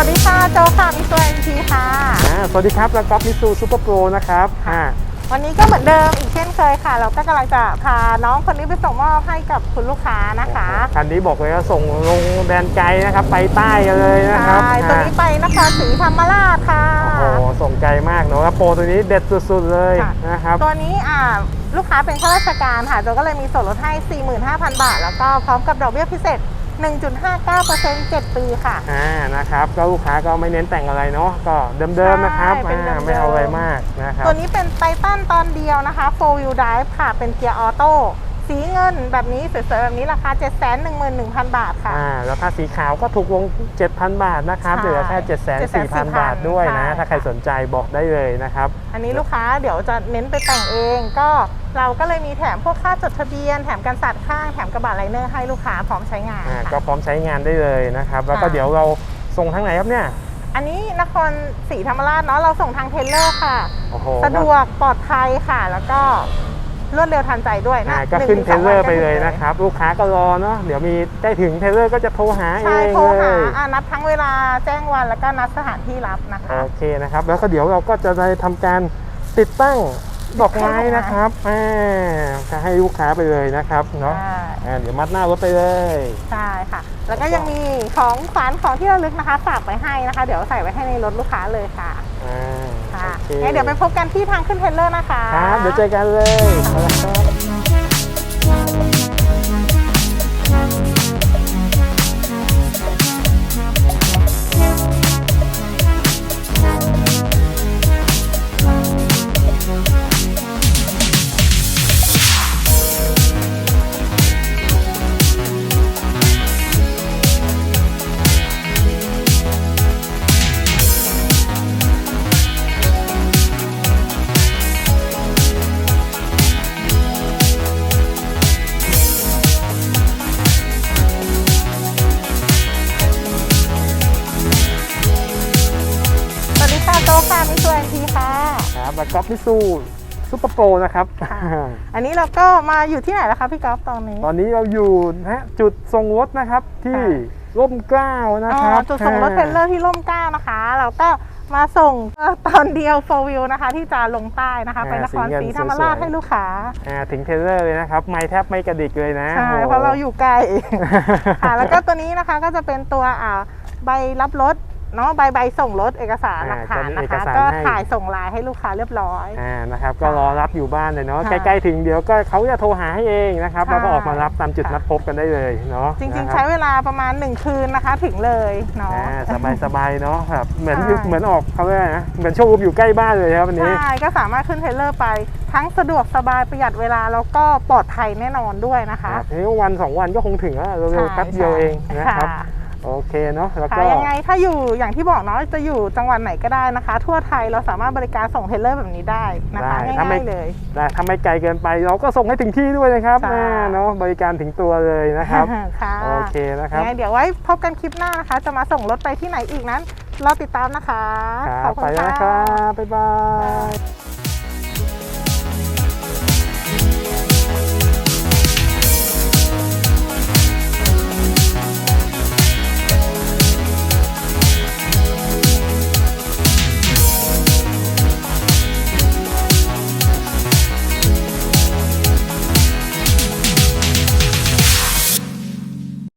ค่ะมิสเตอร์เอ็นทีค่ะอ่าสวัสดีครับแล้วก็มิซูซูเปอร์โปรนะครับอ่าวันนี้ก็เหมือนเดิมอีกเช่นเคยค่ะ เราก็กำลังจะพาน้องคนนี้ไปส่งมอบให้กับคุณลูกค้านะคะคันนี้บอกเลยว่าส่งลงแดนไกลนะครับ ไปใต้กันเลยนะครับใช่ตัวนี้ไปนครศรีธรรมราชค่ะโอ้โหส่งไกลมากเนอะแล้วโปรตัวนี้เด็ดสุดๆเลยค่ะนะครับตัวนี้อ่าลูกค้าเป็นข้าราชการค่ะตัวก็เลยมีส่วนลดให้ 45,000 บาท แล้วก็พร้อมกับดอกเบี้ยพิเศษ 1.59% 7 ปีค่ะ อ่านะครับก็ลูกค้าก็ไม่เน้นแต่งอะไรเนาะก็เดิมๆนะครับใช่เป็นอ่าเดิมๆไม่เอาอะไรมากนะครับตัวนี้เป็นไททันตอนเดียวนะคะ4 wheel drive ค่ะ เป็นเกียร์ออโต้ สีเงินแบบนี้สวยๆแบบนี้ราคา 711,000 บาทค่ะ อ่าแล้วถ้าสีขาวก็ถูกลง 7,000 บาทนะครับใช่เหลือแค่7,4,000บาทด้วยนะ ใช่ ถ้าใครสนใจบอกได้เลยนะครับ อันนี้ลูกค้าเดี๋ยวจะเน้นไปแต่งเองก็ เราก็เลยมีแถมพวกค่าจดทะเบียน แถมกันสัดข้างแถมกระบะไลเนอร์ให้ลูกค้าพร้อมใช้งานอ่าค่ะก็พร้อมใช้งานได้เลยนะครับ แล้วก็ค่ะ เดี๋ยวเราส่งทางไหนครับเนี่ยอันนี้นครศรีธรรมราชเนาะเราส่งทางเทรลเลอร์ค่ะ โอ้โหสะดวกปลอดภัยค่ะ แล้วก็รวดเร็วทันใจด้วยอ่านะก็หงขึ้นถึงเทรลเลอร์สงไปวันเลยถึงนะครับ ลูกค้าก็รอเนาะเดี๋ยวมีใกล้ถึงเทรลเลอร์ก็จะโทรหาเอใช่งโทรเลหาย อ่านัดทั้งเวลาแจ้งวันแล้วก็นัดสถานที่รับนะคะ โอเคนะครับ แล้วก็เดี๋ยวเราก็จะได้ทำการติดตั้ง ดอกไม้นะครับอ่าจะให้ลูกค้าไปเลยนะครับเนาะใช่อ่าเดี๋ยวมัดหน้ารถไปเลยใช่ค่ะ แล้วก็ยังมีของขวัญของที่ระลึกนะคะฝากไว้ให้นะคะ เดี๋ยวใส่ไว้ให้ในรถลูกค้าเลยค่ะอ่าค่ะโอเคงั้นเดี๋ยวไปพบกันที่ทางขึ้นเทรลเลอร์นะคะครับเดี๋ยวเจอกันเลย แล้วก็มิซูซูเปอร์โปรนะครับค่ะอันนี้เราก็มาอยู่ที่ไหนแล้วคะพี่ก๊อฟตอนนี้ ตอนนี้เราอยู่นะฮะจุดส่งรถนะครับที่ค่ะร่มเกล้านะอ๋ครัอบจุดส่งรถเทรลเลอร์ที่ร่มเกล้านะคะ เราก็มาส่งเอ่อตอนเดียวโฟวิวนะคะ ที่จะลงใต้นะคะ ไปนครศรีธรรมราชให้ลูกค้าอ่าถึงเทรลเลอร์เลยนะครับ ไม่แทบไม่กระดิกเลยนะ ใช่โโหเพราะเราอยู่ไกลค่ะแล้วก็ตัวนี้นะคะก็จะเป็นตัวอ่าใบรับรถ เนาะใบใบส่งรถเอกสารหลักฐานนะคะก็ถ่ายส่งไลน์ให้ลูกค้าเรียบร้อย อ่านะครับก็รอรับอยู่บ้านเลยเนาะค่ะใกล้ๆถึงเดี๋ยวก็เขาจะโทรหาให้เองนะครับใช่แล้วก็ออกมารับตามจุดค่ะนัดพบกันได้เลยเนาะจริงนะๆคใช้บเวลาประมาณ 1 คืนนะคะถึงเลยเนาะอ่าสบายๆเนาะแบบเหมือนใช่เหมือนออกเขาเรียกอะไรนะเหมือนโชว์รูมอยู่ใกล้บ้านเลยครับวันนี้ ใช่ก็สามารถขึ้นเทรลเลอร์ไป ทั้งสะดวกสบายประหยัดเวลาแล้วก็ปลอดภัยแน่นอนด้วยนะคะ ครับนี่วันสองวันก็คงถึงแล้วเร็วๆแป๊บเดียวเองนะครับ ค่ะ โอเคเนาะแล้วค่ะก็ยังไงถ้าอยู่อย่างที่บอกเนาะจะอยู่จังหวัดไหนก็ได้นะคะ ทั่วไทยเราสามารถบริการส่งเทรลเลอร์แบบนี้ได้นะคะได้ถ้าไม่ ง่ายๆเลย แต่ถ้าไม่ไกลเกินไปเราก็ส่งให้ถึงที่ด้วยนะครับใช่ อ่าเนาะบริการถึงตัวเลยนะครับ ค่ะโอเคนะครับ ยังไงเดี๋ยวไว้พบกันคลิปหน้านะคะ จะมาส่งรถไปที่ไหนอีกนั้นรอติดตามนะคะ ครัขอบบคุไปณแล้วค่ะนะครับบ๊ายบาย